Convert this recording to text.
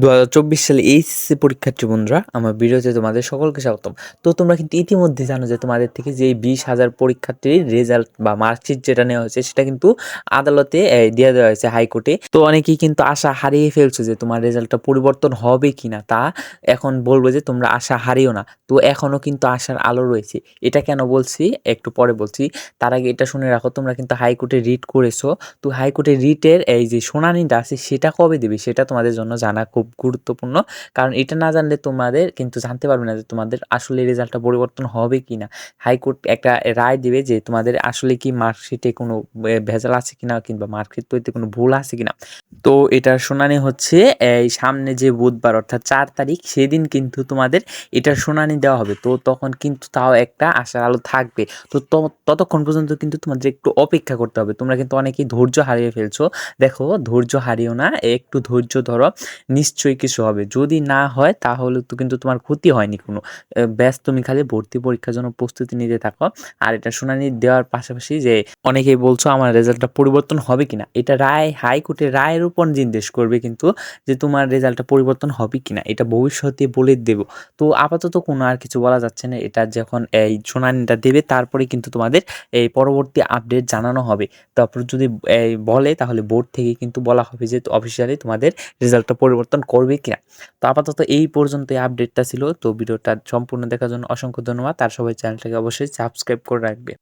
দু হাজার চব্বিশ সালে এইচএসসি পরীক্ষার্থী বন্ধুরা, আমার ভিডিওতে তোমাদের সকলকে স্বাগতম। তো তোমরা কিন্তু ইতিমধ্যে জানো যে তোমাদের থেকে যে বিশ হাজার পরীক্ষার্থীর রেজাল্ট বা মার্কশিট যেটা নেওয়া হয়েছে, সেটা কিন্তু আদালতে দিয়ে দেওয়া হয়েছে হাইকোর্টে। তো অনেকেই কিন্তু আশা হারিয়ে ফেলছো যে তোমার রেজাল্টটা পরিবর্তন হবে কি না তা এখন বলব যে তোমরা আশা হারিও না। তো এখনও কিন্তু আশার আলো রয়েছে। এটা কেন বলছি? একটু পরে বলছি। তার আগে এটা শুনে রাখো, তোমরা কিন্তু হাইকোর্টে রিট করেছ। তো হাইকোর্টে রিটের এই যে শুনানিটা আছে, সেটা কবে দেবে? সেটা তোমাদের জন্য জানা খুব গুরুত্বপূর্ণ। কারণ এটা না জানলে তোমাদের কিন্তু জানতে পারবে না যে তোমাদের আসলে রেজাল্টটা পরিবর্তন হবে কি না হাইকোর্ট একটা রায় দেবে যে তোমাদের আসলে কি মার্কশিটে কোনো ভেজাল আছে কিনা কিংবা মার্কশিট তৈরিতে কোনো ভুল আছে কিনা। তো এটার শুনানি হচ্ছে, এই সামনে যে বুধবার অর্থাৎ চার তারিখ সেদিন কিন্তু তোমাদের এটার শুনানি দেওয়া হবে। তো তখন কিন্তু তাও একটা আশার আলো থাকবে। তো ততক্ষণ পর্যন্ত কিন্তু তোমাদের একটু অপেক্ষা করতে হবে। তোমরা কিন্তু অনেকেই ধৈর্য হারিয়ে ফেলছো। দেখো, ধৈর্য হারিও না, একটু ধৈর্য ধরো। নিশ্চয়ই কিছু হবে। যদি না হয়, তাহলে তো কিন্তু তোমার ক্ষতি হয়নি কোনো। ব্যাস, তুমি খালি ভর্তি পরীক্ষার জন্য প্রস্তুতি নিতে থাকো। আর এটা শুনানি দেওয়ার পাশাপাশি যে অনেকেই বলছো, আমার রেজাল্টটা পরিবর্তন হবে কিনা? এটা রায়, হাইকোর্টের রায়ের উপর নির্দেশ করবে কিন্তু যে তোমার রেজাল্টটা পরিবর্তন হবে কিনা। এটা ভবিষ্যতে বলে দেব। তো আপাতত কোনো আর কিছু বলা যাচ্ছে না। এটা যখন এই শুনানিটা দেবে, তারপরে কিন্তু তোমাদের এই পরবর্তী আপডেট জানানো হবে। তারপর যদি বলে, তাহলে বোর্ড থেকে কিন্তু বলা হবে যে অফিসিয়ালি তোমাদের রেজাল্টটা পরিবর্তন করবে কিনা। তো আপাতত এই পর্যন্ত এই আপডেটটা ছিল। তো ভিডিওটা সম্পূর্ণ দেখার জন্য অসংখ্য ধন্যবাদ। তার সবাই চ্যানেলটাকে অবশ্যই সাবস্ক্রাইব করে রাখবে।